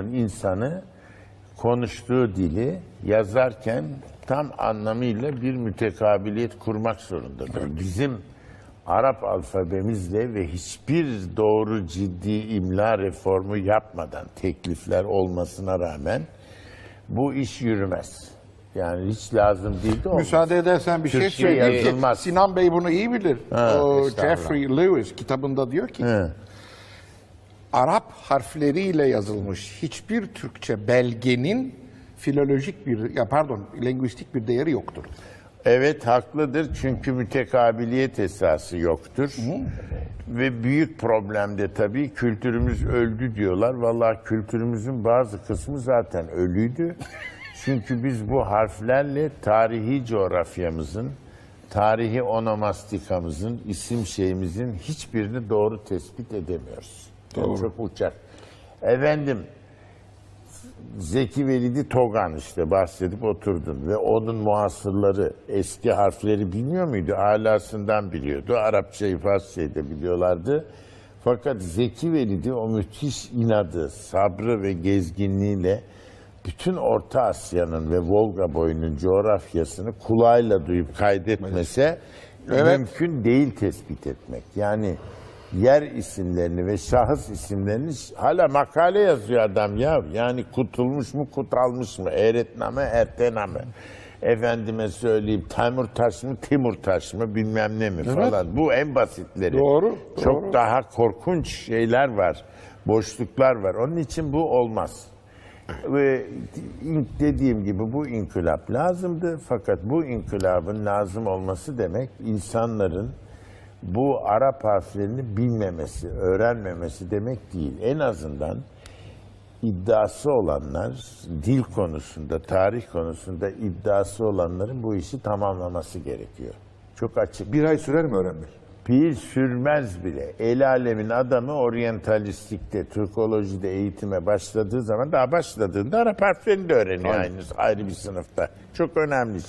insanı konuştuğu dili yazarken tam anlamıyla bir mütekabiliyet kurmak zorundadır. Bizim Arap alfabemizle ve hiçbir doğru ciddi imla reformu yapmadan teklifler olmasına rağmen bu iş yürümez. Yani hiç lazım değil de olmaz. Müsaade edersen bir şey Türkçe söyleyeyim ki yazılmaz. Sinan Bey bunu iyi bilir. o estağfurullah. Jeffrey Lewis kitabında diyor ki He. Arap harfleriyle yazılmış hiçbir Türkçe belgenin filolojik bir ya pardon lingüistik bir değeri yoktur. Evet haklıdır çünkü mütekabiliyet esası yoktur. Ve büyük problemde tabii kültürümüz öldü diyorlar. Vallahi kültürümüzün bazı kısmı zaten ölüydü. Çünkü biz bu harflerle tarihi coğrafyamızın, tarihi onomastikamızın, isim şeyimizin hiçbirini doğru tespit edemiyoruz. Yani çok uçak. Efendim, Zeki Velidi Togan işte bahsedip oturdun ve onun muhasırları eski harfleri bilmiyor muydu? Alasından biliyordu. Arapçayı Farsçayı da biliyorlardı. Fakat Zeki Velidi o müthiş inadı, sabrı ve gezginliğiyle bütün Orta Asya'nın ve Volga boyunun coğrafyasını kulağıyla duyup kaydetmese Evet. mümkün değil tespit etmek. Yani yer isimlerini ve şahıs isimlerini hala makale yazıyor adam ya. Yani kutulmuş mu kutalmış mı? Eretname ertename. Efendime söyleyeyim Temurtaş mı Timurtaş mı bilmem ne mi falan. Bu en basitleri. Doğru, Çok doğru. daha korkunç şeyler var. Boşluklar var. Onun için bu olmaz. Ve dediğim gibi bu inkılap lazımdı. Fakat bu inkılabın lazım olması demek insanların bu Arap harflerini bilmemesi, öğrenmemesi demek değil. En azından iddiası olanlar, dil konusunda, tarih konusunda iddiası olanların bu işi tamamlaması gerekiyor. Çok açık. Bir ay sürer mi öğrenmek? Pil sürmez bile. El alemin adamı oryantalistikte, Türkolojide eğitime başladığı zaman daha başladığında Arap harflerini de öğreniyor aynı, ayrı bir sınıfta. Çok önemli.